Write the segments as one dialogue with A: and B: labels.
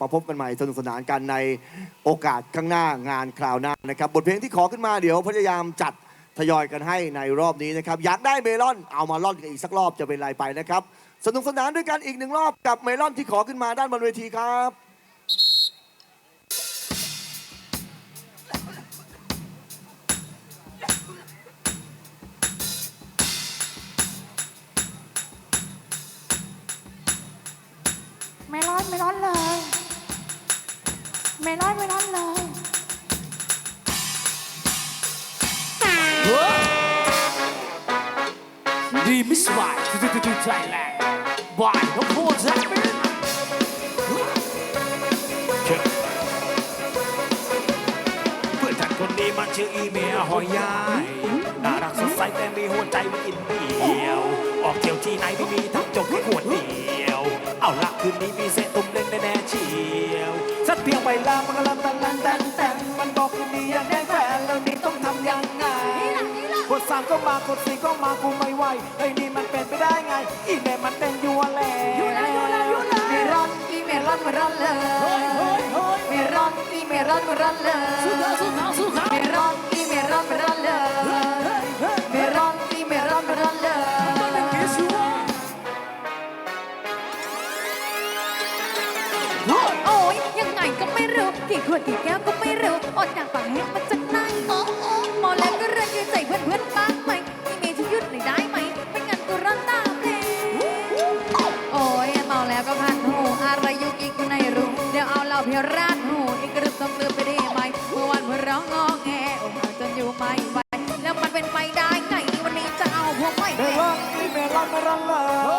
A: ประพบกันใหม่สนุกสนานกันในโอกาสข้างหน้างานคราวหน้านะครับ บทเพลงที่ขอขึ้นมาเดี๋ยวพยายามจัดทยอยกันให้ในรอบนี้นะครับ อยากได้เมลอนเอามาล่อนกันอีกสักรอบจะเป็นไรไปนะครับ สนุกสนานด้วยกันอีกหนึ่งรอบกับเมลอนที่ขอขึ้นมาด้านบนเวทีครับ
B: เมลอนเมลอนเลย เมลอนเมลอนเลย
C: ดีมิสไวท์ดูดูดูไทยแลนด์บายน้องโพสต์เพื่อนท่านคนนี้มันชื่ออีเมียหอยยายน่ารักสดใสแต่มีหัวใจมันอินเดียว ออกเที่ยวที่ไหนไม่มีทั้งจบแค่ขวดเดียว เอาละคืนนี้มี เพียงไปลามันก็ลังตันตันแตันมันบอกที่มีอยากได้แฟนแล้วนี่ต้องทำยังไงกดสามก็มากดสี่ก็มากูไม่ไหวไอ้นี่มันเป็นไปได้ไง อีเมลมันเป็นยัวแล้ว
B: ยัวแล้วยัวแล้วไม่รันอีเมลรันมารันเลยไม่รันอีเมลรันม่รันเลย
C: สู้เขาสู้เขาสู้เขา
B: วดที่แก้วก็ไม่เร็วอดจากฝากแห้งมาจากไหนมองแล้วก็เรื่อยืดใจเพื่อนเพื่อนบ้ากไหมมีเมย์ที่หยุดหน่อได้ไหมไม่งั้นกูร้อนตาเพลโอ้ยเมาแล้วก็พันหูอะไรยุกยิกไม่รู้ เดี๋ยวเอาเราเพียราดหูอีกกรึบต้องกลืนไปได้ไหมเมื่อวันเพื่อร้องงอแงโอ้โหจนอยู่ไม่ไหวแล้วมันเป็นไปได้ไงวันนี้จะเอาพวกไม่
C: เม
B: ร้องอีเมร้องไม่ร้องเล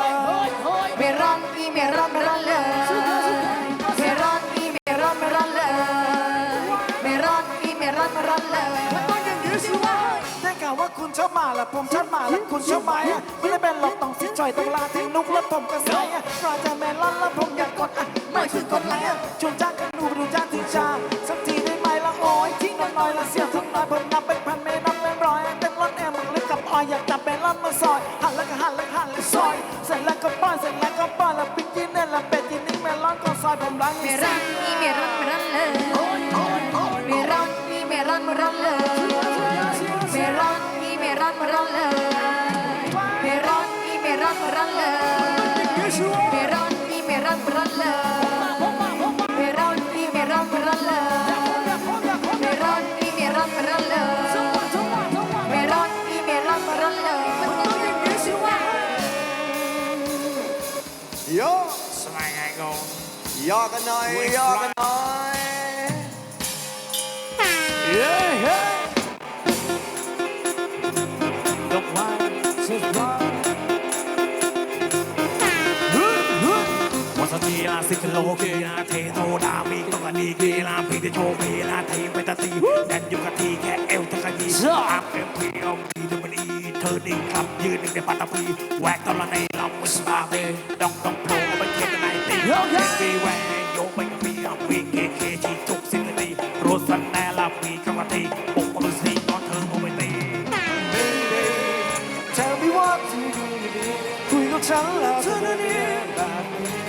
B: ยเมร้องอีเมร้องไม่ร้องเลย ว่า
C: คุณชอบหมาละผมชอบหมาละคุณชอบไม้อะไม่ได้เป็นหลอกต้องสิจ่อยต้องลาทิ้งนุกแล้วผมก็ใส่อะรอจะแมนล้อนและผมอยากกดอะไม่คือกดไลค์อชวนจ้างกันดูดูจ้างที่ชาสักทีได้ไหมละโอ้ยทิ้งหน้อยละเสียทุกน้อยผมนับเป็นพันเม่นับเป็นร้อยเต็มล้นแอร์มึงเลยนกับออยอยากจับเป็นล้อนมาซอยหันแล้วก็หันแล้วหันแล้วซอยเสร็จแล้วก็ป้อนเสร็จแล้วก็ป้อนแล้วปิ๊กยินเน่ละเป็ดที่นี่แมนล้อนก็ซอยผมรัก
B: ไม่รันนี่เมรันเมรันเลยโอ้ยโอ้ยโอ้ยเมรันนี่เมรันเมรันเลย อนเลยเมรอนอีเมรอนร้อนเลยเมรอนอีเมรอนร้อนเลยเมรอนอีเมรอนร้อนเลยเมรอนอีเมรอนร้อนเลยเมรอนอีเมรอนร้อนเลยมันต้องอย่างนี้สิวะ
A: Yo,
C: สมัยไงกู
A: ย่อกันหน่อยยกหน่อย
C: กีฬาสิบโลกีฬาเทโตดามีต้อกันดีกีราพีเดโชว์กีราเทีเวตาตีแดนยุกตีแค่เอวทักกีอาเอ็มพีเอมพีดับเบิลอีเธอนิ่งครับยืนหนึ่งในปัตตภีแหวกตอนลในลำวิสปาเบดองดองโผล่ไปเทียนในตีปีแหวกโยกไปกับพีอัมพีเคเคทีทุกสิ่งดีโรสันแนลามีกรรมตีปุกปลุสีตอนเธอโอไปตี Baby tell me what to do คุยกับฉันแล้วเธอเนี่ยแบบนี้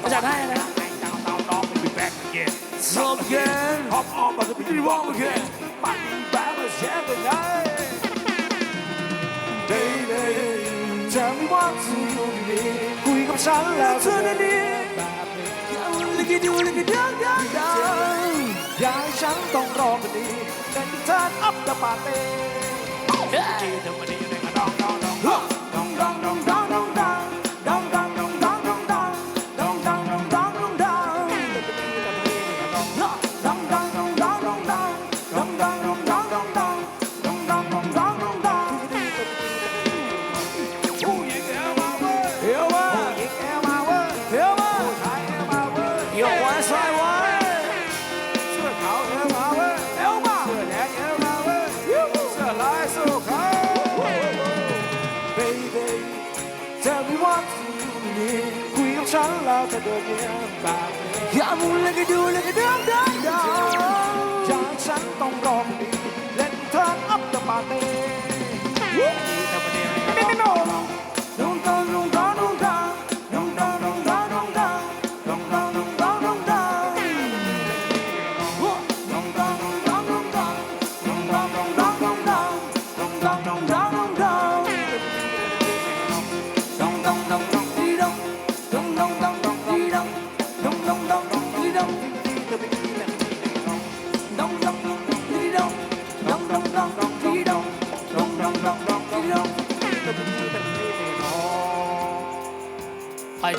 C: เขา
D: จัดให้นะ
E: Some again,
D: hop on, but the people wrong again. My balance, yeah, the night. Baby, tell me what to do today. Who you gonna shout out to the day? Look at you, look at you, down, down. อย่าให้ฉันต้องรอกันดีแต่เธอ up the party. เฮ้ย
C: all out again by. Yeah, I'm gonna look at you,
D: look at.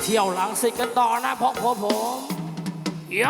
D: เที่ยวหลังสิตกันต่อนะพ่อผมโย